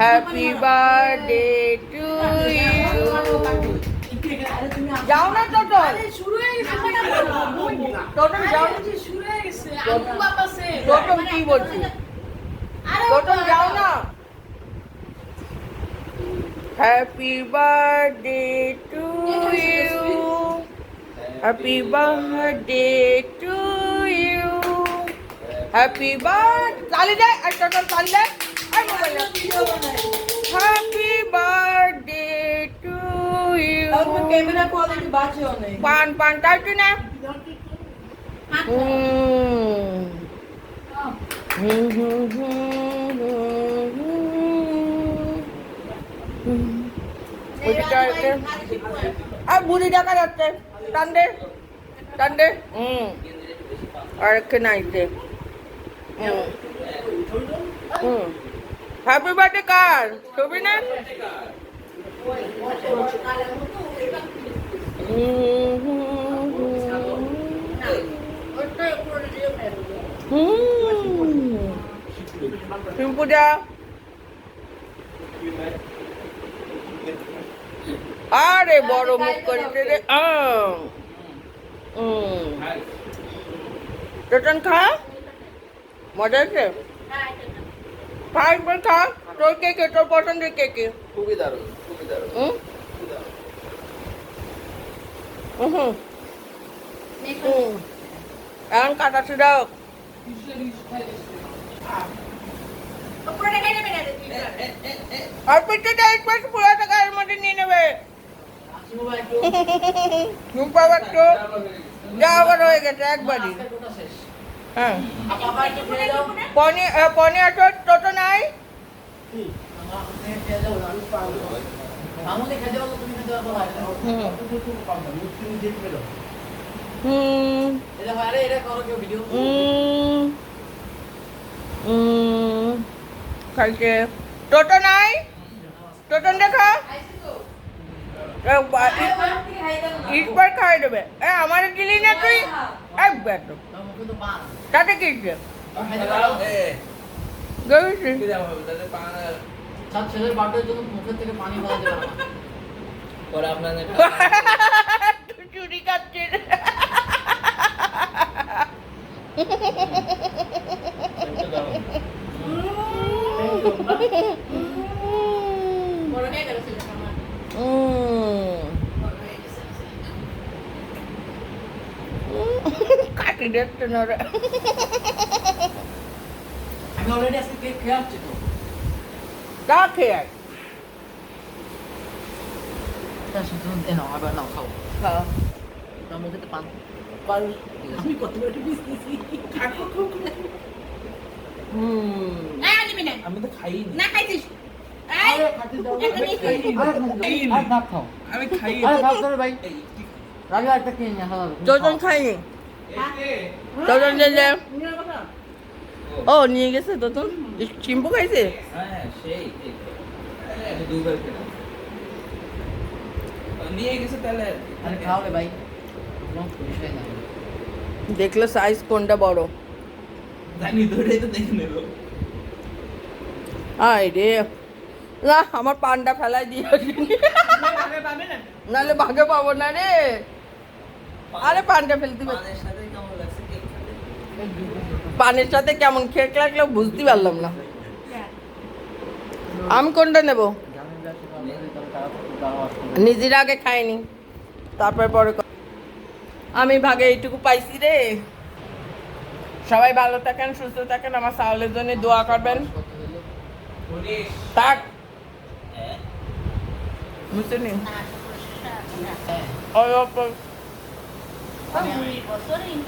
Happy birthday to you যাও না total শুরু হয়ে গেছে টোটল যাও শুরু হয়ে গেছে আলু বাবা সে টোটল কি বলছি? টোটল যাও না। Happy birthday to you happy birthday happy birth চালি যায় আর টোটল চালি যায় আর mobile happy birthday to you camera quality বাজে অনেক পান পান টাইটু না হুম হুম হুম আর বুড়ি দেখা যাচ্ছে টান্ডে টান্ডে হুম আর এখানে আইতে হুম। হ্যাপি বার্থডে কার? ছবি না? হুম। পূজা আরে বড় মুখ করেছে রে, আম। হুম। খা। মজা আছে খা খা। তোর কে কে? তোর পছন্দের কে কে? খুবই দারুণ খুবই দারুণ হুম? হুম হুম। এখন কাটা ছিল আর পিঠেটা এক পাশে পুরো টাকা মধ্যে নিয়ে নেবে। বাবা যা আবার হয়ে গেছে একবারই। হ্যাঁ। পনি আহ, পনি টোটো নাই? হুম। হুম। হুম। হুম কালকে। টোটো নাই? টোটো দেখা? ইটবার খাওয়াই দেবে। এ আমার দিলি না তুই? একবার তো তাতে কি? গেছিস? সব ছেলের বার্থডের জন্য মুখের থেকে পানি পাওয়া যাবে না পরে আপনাদের তুই চুরি খাচ্ছিস কাটি দেখতে না রে আমি অলরেডি আজকে কেক খেয়ে আসছি তো তা খেয়ে আয়। আমি তো খাইনি না খাইছিস আমি খাই ভাই রাজু একটা কিনে খাইনি দুজন যে ও নিয়ে গেছে দুজন চিম্পু খাইছে হ্যাঁ দেখল সাইজ কোনটা বড় জানি ধরে তো দেখে নেব আয় রে না আমার পানটা ফেলাই দিয়ে নাহলে ভাগে পাবো না রে আরে পানটা ফেলতে পার- পানের সাথে কেমন খেক লাগল বুঝতে পারলাম না। আমি কোনটা নেব? নিজের আগে খাইনি। তারপর পরে আমি ভাগে এইটুকু পাইছি রে। সবাই ভালো থাকেন সুস্থ থাকেন আমার সাউলের জন্য দোয়া করবেন। পুলিশ থাক। হ্যাঁ। 僕はそれにね